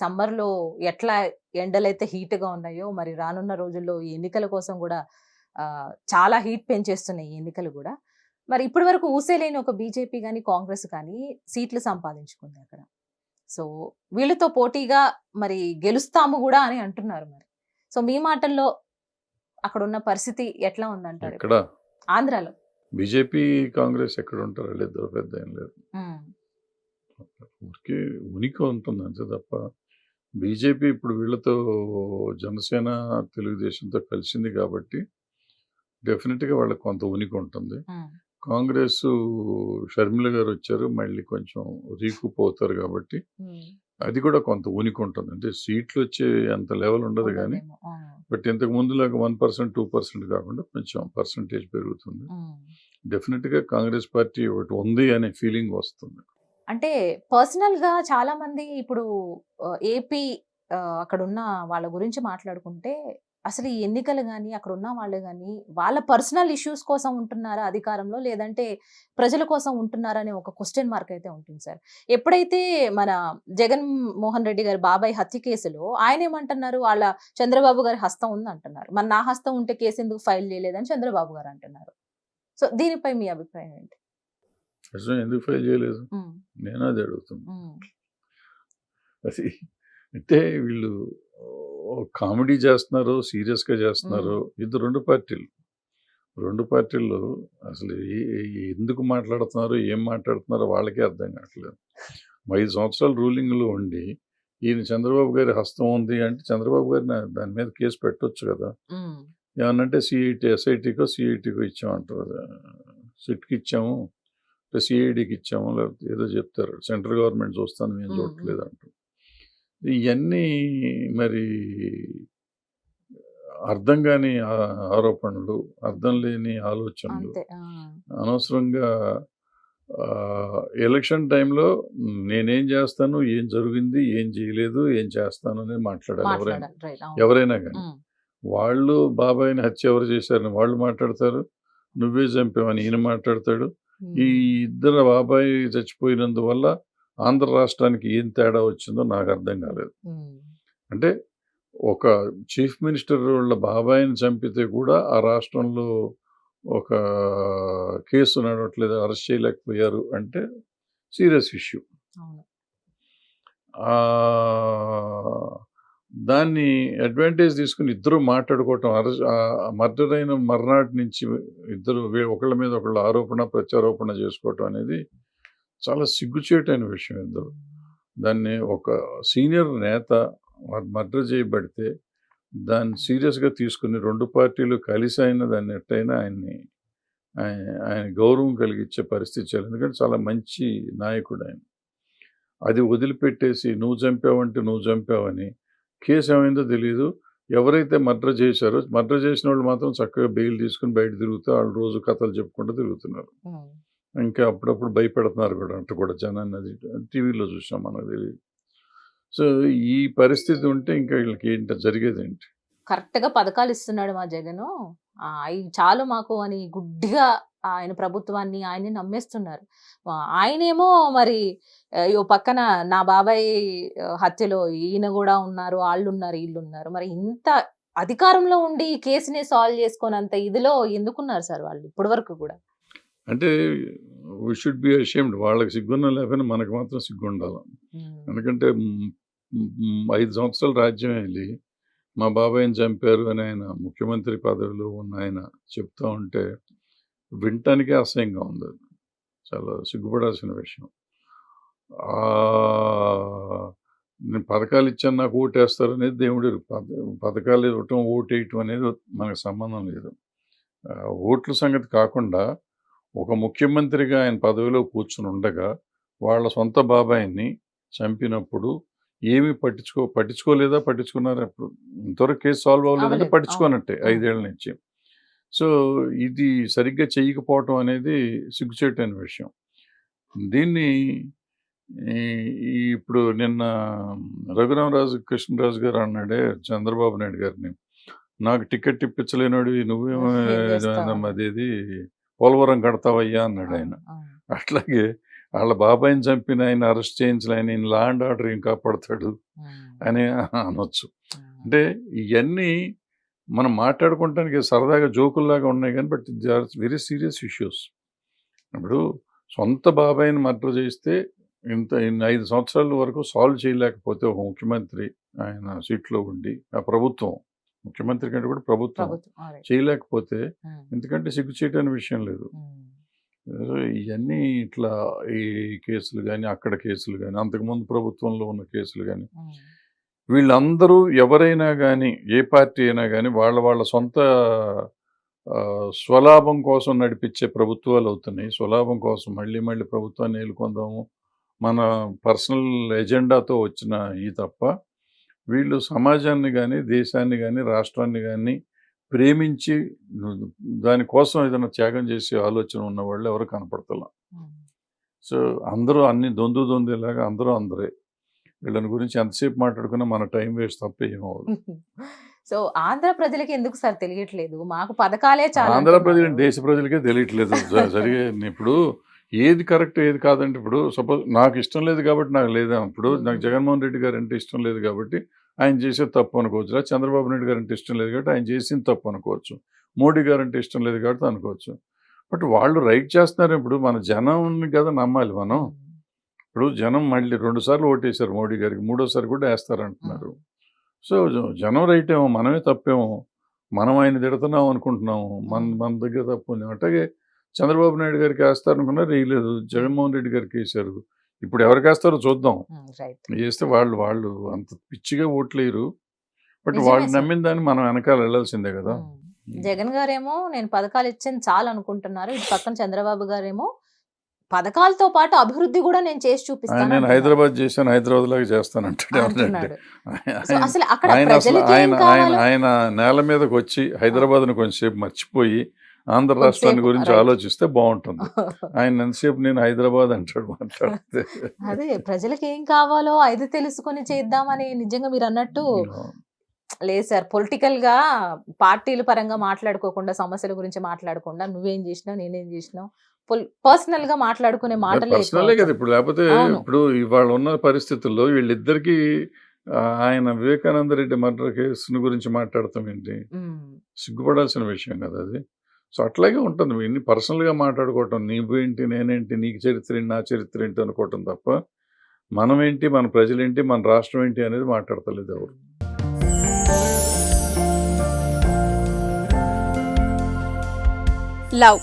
సమ్మర్లో ఎట్లా ఎండలైతే హీట్గా ఉన్నాయో మరి రానున్న రోజుల్లో ఈ ఎన్నికల కోసం కూడా చాలా హీట్ పెంచేస్తున్నాయి ఈ ఎన్నికలు కూడా. మరి ఇప్పటి వరకు ఊసేలేని ఒక బీజేపీ కానీ కాంగ్రెస్ కానీ సీట్లు సంపాదించుకుంది అక్కడ. సో వీళ్ళతో పోటీగా మరి గెలుస్తాము కూడా అని అంటున్నారు మరి. సో మీ మాటల్లో అక్కడ ఉన్న పరిస్థితి ఎట్లా ఉందంటారు ఎక్కడ? ఆంధ్రాలో. బీజేపీ కాంగ్రెస్ ఎక్కడ ఉంటారు వాళ్ళిద్దరు పెద్ద ఏం లేదు ఊరికే ఉనికి ఉంటుంది అంతే తప్ప బీజేపీ ఇప్పుడు వీళ్ళతో జనసేన తెలుగుదేశంతో కలిసింది కాబట్టి డెఫినెట్గా వాళ్ళకి కొంత ఉనికి ఉంటుంది. కాంగ్రెస్ షర్మిల గారు వచ్చారు మళ్ళీ కొంచెం రీకూప్ అవుతారు కాబట్టి. అది కూడా కొంత ఉనికి ఉంటుంది. అంటే సీట్లు వచ్చే అంత లెవెల్ ఉండదు కానీ బట్ ఇంతకు ముందులాగా వన్ పర్సెంట్ టూ పర్సెంట్ కాకుండా కొంచెం పర్సంటేజ్ పెరుగుతుంది. డెఫినెట్గా కాంగ్రెస్ పార్టీ ఒకటి ఉంది అనే ఫీలింగ్ వస్తుంది. అంటే పర్సనల్గా చాలామంది ఇప్పుడు ఏపీ అక్కడ ఉన్న వాళ్ళ గురించి మాట్లాడుకుంటే అసలు ఈ ఎన్నికలు కానీ అక్కడ ఉన్న వాళ్ళు కానీ వాళ్ళ పర్సనల్ ఇష్యూస్ కోసం ఉంటున్నారా అధికారంలో? లేదంటే ప్రజల కోసం ఉంటున్నారా అనే ఒక క్వశ్చన్ మార్క్ అయితే ఉంటుంది సార్. ఎప్పుడైతే మన జగన్ మోహన్ రెడ్డి గారి బాబాయ్ హత్య కేసులో ఆయన ఏమంటున్నారు? వాళ్ళ చంద్రబాబు గారి హస్తం ఉంది అంటున్నారు మరి నా హస్తం ఉంటే కేసు ఎందుకు ఫైల్ చేయలేదని చంద్రబాబు గారు అంటున్నారు. సో దీనిపై మీ అభిప్రాయం ఏంటి? అసలు ఎందుకు ఫైల్ చేయలేదు? నేను అది అడుగుతున్నా. అది అంటే వీళ్ళు కామెడీ చేస్తున్నారు సీరియస్గా చేస్తున్నారు ఇది రెండు పార్టీలు. రెండు పార్టీలు అసలు ఎందుకు మాట్లాడుతున్నారు ఏం మాట్లాడుతున్నారో వాళ్ళకే అర్థం కావట్లేదు. ఐదు సంవత్సరాలు రూలింగ్లో ఉండి ఈయన చంద్రబాబు గారి హస్తం ఉంది అంటే చంద్రబాబు గారి దాని మీద కేసు పెట్టొచ్చు కదా. ఏమన్నంటే సిఐటి ఎస్ఐటికో సిఐటికో ఇచ్చామంటారు సిట్కి ఇచ్చాము. సిఐడికి ఇచ్చాము లేకపోతే ఏదో చెప్తారు. సెంట్రల్ గవర్నమెంట్ చూస్తాను మేము. చూడట్లేదు అంటారు ఇవన్నీ మరి అర్థం కాని ఆరోపణలు అర్థం లేని ఆలోచనలు అనవసరంగా ఎలక్షన్ టైంలో నేనేం చేస్తాను ఏం జరిగింది ఏం చేయలేదు ఏం చేస్తాను అనేది మాట్లాడాలి ఎవరైనా. ఎవరైనా కానీ వాళ్ళు బాబాయ్ని హత్య ఎవరు చేశారని వాళ్ళు మాట్లాడతారు నువ్వే చంపావని ఈయన మాట్లాడతాడు. ఈ ఇద్దరు బాబాయ్ చచ్చిపోయినందువల్ల ఆంధ్ర రాష్ట్రానికి ఏం తేడా వచ్చిందో నాకు అర్థం కాలేదు. అంటే ఒక చీఫ్ మినిస్టర్ వాళ్ళ బాబాయిని చంపితే కూడా ఆ రాష్ట్రంలో ఒక కేసు నడవట్లేదు అరెస్ట్ చేయలేకపోయారు అంటే సీరియస్ ఇష్యూ. దాన్ని అడ్వాంటేజ్ తీసుకుని ఇద్దరు మాట్లాడుకోవటం మర్డర్ అయిన మర్నాటి నుంచి ఇద్దరు ఒకళ్ళ మీద ఒకళ్ళ ఆరోపణ ప్రత్యారోపణ చేసుకోవటం అనేది చాలా సిగ్గుచేటైన విషయం ఇద్దరు దాన్ని ఒక సీనియర్ నేత మర్డర్ చేయబడితే దాన్ని సీరియస్గా తీసుకుని రెండు పార్టీలు కలిసి అయినా దాన్ని ఎట్టయినా ఆయన్ని ఆయన ఆయన గౌరవం కలిగించే పరిస్థితి చేయాలి. ఎందుకంటే చాలా మంచి నాయకుడు ఆయన. అది వదిలిపెట్టేసి నువ్వు చంపావంటే నువ్వు చంపావని కేసు ఏమైందో తెలియదు ఎవరైతే మర్డర్ చేశారో మర్డర్ చేసిన వాళ్ళు మాత్రం చక్కగా బెయిల్ తీసుకుని బయట తిరుగుతూ వాళ్ళు రోజు కథలు చెప్పుకుంటూ తిరుగుతున్నారు. ఇంకా అప్పుడప్పుడు భయపెడుతున్నారు కూడా అంట కూడా జనాన్ని అది టీవీలో చూసాం మనకు తెలియదు సో ఈ పరిస్థితి ఉంటే ఇంకా వీళ్ళకి ఏంటి జరిగేది ఏంటి కరెక్ట్గా పథకాలు ఇస్తున్నాడు మా జగన్. అవి చాలు మాకు అని గుడ్డిగా ఆయన ప్రభుత్వాన్ని ఆయన్ని నమ్మేస్తున్నారు. ఆయనేమో మరి ఓ పక్కన నా బాబాయ్ హత్యలో ఈయన కూడా ఉన్నారు వాళ్ళు ఉన్నారు వీళ్ళు ఉన్నారు మరి ఇంత అధికారంలో ఉండి ఈ కేసుని సాల్వ్ చేసుకోనంత ఇదిలో ఎందుకున్నారు సార్ వాళ్ళు ఇప్పటి వరకు కూడా? అంటే వీ షుడ్ బి అషేమ్డ్ వాళ్ళకి సిగ్గున్న లేకపోయినా మనకు మాత్రం సిగ్గు ఉండాలి ఎందుకంటే ఐదు సంవత్సరాలు రాజ్యం వెళ్ళి మా బాబాయ్ని చంపారు అని ఆయన ముఖ్యమంత్రి పదవిలో ఉన్న ఆయన చెప్తా ఉంటే వినటానికే అసహ్యంగా ఉంది అది. చాలా సిగ్గుపడాల్సిన విషయం నేను పథకాలు ఇచ్చాను నాకు ఓటేస్తారు అనేది దేవుడి పథ- పథకాలు ఇవ్వటం ఓటు వేయటం అనేది మనకు సంబంధం లేదు ఓట్ల సంగతి కాకుండా ఒక ముఖ్యమంత్రిగా ఆయన పదవిలో కూర్చుని ఉండగా వాళ్ళ సొంత బాబాయిని చంపినప్పుడు ఏమి పట్టించుకో పట్టించుకోలేదా పట్టించుకున్నారా అప్పుడు ఇంతవరకు కేసు సాల్వ్ అవ్వలేదంటే అవ్వలేదు. పట్టించుకోనట్టే. ఐదేళ్ళ నుంచి సో ఇది సరిగ్గా చేయకపోవటం అనేది సిగ్గుచేటైన విషయం. దీన్ని ఇప్పుడు నిన్న రఘురామరాజు కృష్ణరాజు గారు అన్నాడే చంద్రబాబు నాయుడు గారిని నాకు టికెట్ ఇప్పించలేనోడివి నువ్వేమో? అదేది పోలవరం కడతావయ్యా అన్నాడు ఆయన. అట్లాగే వాళ్ళ బాబాయిని చంపిన ఆయన అరెస్ట్ చేయించిన ఆయన లా అండ్ ఆర్డర్ ఏం కాపాడతాడు? అని అనొచ్చు. అంటే ఇవన్నీ మనం మాట్లాడుకోవటానికి సరదాగా జోకుల్లాగా ఉన్నాయి కానీ but they are very serious issues. ఇప్పుడు సొంత బాబాయిని మర్డర్ చేస్తే ఇంత ఇన్ని ఐదు సంవత్సరాల వరకు సాల్వ్ చేయలేకపోతే ఒక ముఖ్యమంత్రి ఆయన సీట్లో ఉండి ఆ ప్రభుత్వం ముఖ్యమంత్రి కంటే కూడా ప్రభుత్వం. చేయలేకపోతే ఎందుకంటే సిగ్గు చేయడానికి విషయం లేదు. ఇవన్నీ ఇట్లా ఈ కేసులు కానీ అక్కడ కేసులు కానీ అంతకుముందు ప్రభుత్వంలో ఉన్న కేసులు కానీ వీళ్ళందరూ ఎవరైనా కానీ ఏ పార్టీ అయినా కానీ వాళ్ళ వాళ్ళ సొంత స్వలాభం కోసం నడిపించే ప్రభుత్వాలు అవుతున్నాయి. స్వలాభం కోసం మళ్ళీ మళ్ళీ ప్రభుత్వాన్ని ఏలుకొందాము మన పర్సనల్ ఎజెండాతో వచ్చిన ఈ తప్ప వీళ్ళు సమాజాన్ని కానీ దేశాన్ని కానీ రాష్ట్రాన్ని కానీ ప్రేమించి దానికోసం ఏదైనా త్యాగం చేసే ఆలోచన ఉన్న వాళ్ళు ఎవరు కనపడతలా. సో అందరూ అన్ని దొందు దొందేలాగా అందరూ అందరే. వీళ్ళని గురించి ఎంతసేపు మాట్లాడుకున్నా మన టైం వేస్ట్ తప్ప ఏమవుదు సో ఆంధ్ర ప్రజలకి ఎందుకు సార్ తెలియట్లేదు? మాకు పథకాలే చాలా ఆంధ్ర ప్రజలు. దేశ ప్రజలకే తెలియట్లేదు. సరిగా ఇప్పుడు ఏది కరెక్ట్ ఏది కాదంటే ఇప్పుడు సపోజ్ నాకు ఇష్టం లేదు కాబట్టి నాకు లేదా. ఇప్పుడు నాకు జగన్మోహన్ రెడ్డి గారు అంటే ఇష్టం లేదు కాబట్టి ఆయన చేసేది తప్పు అనుకోవచ్చు. లేదా చంద్రబాబు నాయుడు గారు అంటే ఇష్టం లేదు కాబట్టి ఆయన చేసింది తప్పు అనుకోవచ్చు. మోడీ గారు అంటే ఇష్టం లేదు కాబట్టి అనుకోవచ్చు. బట్ వాళ్ళు రైట్ చేస్తున్నారు. ఇప్పుడు మన జనం కదా నమ్మాలి మనం. ఇప్పుడు జనం మళ్ళీ రెండు సార్లు ఓటేశారు మోడీ గారికి మూడోసారి కూడా వేస్తారంటున్నారు. సో జనం రైట్ ఏమో మనమే తప్పేమో మనం ఆయన తిడుతున్నాం అనుకుంటున్నాము మన మన దగ్గర తప్పు ఉంది. అట్లాగే చంద్రబాబు నాయుడు గారికి వేస్తారనుకున్నారు వేయలేదు జగన్మోహన్ రెడ్డి గారికి వేశారు ఇప్పుడు ఎవరికి వేస్తారో చూద్దాం. చేస్తే వాళ్ళు వాళ్ళు అంత పిచ్చిగా ఓట్లేరు బట్ వాళ్ళు. నమ్మిన దాన్ని మనం వెనకాల వెళ్ళాల్సిందే కదా. జగన్ గారేమో నేను పథకాలు ఇచ్చాను చాలు అనుకుంటున్నారు. ఇటు పక్కన చంద్రబాబు గారేమో పథకాలతో పాటు అభివృద్ధి కూడా నేను చేసి చూపిస్తాను నేను. హైదరాబాద్ చేశాను హైదరాబాద్ లాగా చేస్తానంటాడు సో ఆయన- అసలు అక్కడ నేల మీదకి వచ్చి హైదరాబాద్ను కొంచెంసేపు మర్చిపోయి ఆంధ్ర రాష్ట్రాన్ని గురించి. ఆలోచిస్తే బాగుంటుంది. ఆయన ఎంతసేపు నేను హైదరాబాద్ అంటాడు మాట్లాడితే? అదే ప్రజలకి ఏం కావాలో అది తెలుసుకొని చేద్దామని నిజంగా మీరు అన్నట్టు లేదు సార్ పొలిటికల్గా పార్టీల పరంగా మాట్లాడుకోకుండా సమస్యల గురించి మాట్లాడకుండా నువ్వేం చేసినావు నేనేం చేసినావు పర్సనల్గా మాట్లాడుకునే మాటలే పర్సనలే కదా ఇప్పుడు లేకపోతే. ఇప్పుడు ఇవాళ ఉన్న పరిస్థితుల్లో వీళ్ళిద్దరికి ఆయన వివేకానంద రెడ్డి మర్డర్ కేసుని గురించి మాట్లాడతాం ఏంటి? సిగ్గుపడాల్సిన విషయం కదా అది. సో అట్లాగే ఉంటుంది. ఇన్ని పర్సనల్గా మాట్లాడుకోవటం నీవేంటి నేనేంటి నీకు చరిత్ర ఏంటి నా చరిత్ర ఏంటి అనుకోవటం తప్ప మనం ఏంటి మన ప్రజలేంటి మన రాష్ట్రం ఏంటి అనేది మాట్లాడతలేదు ఎవరు. లవ్.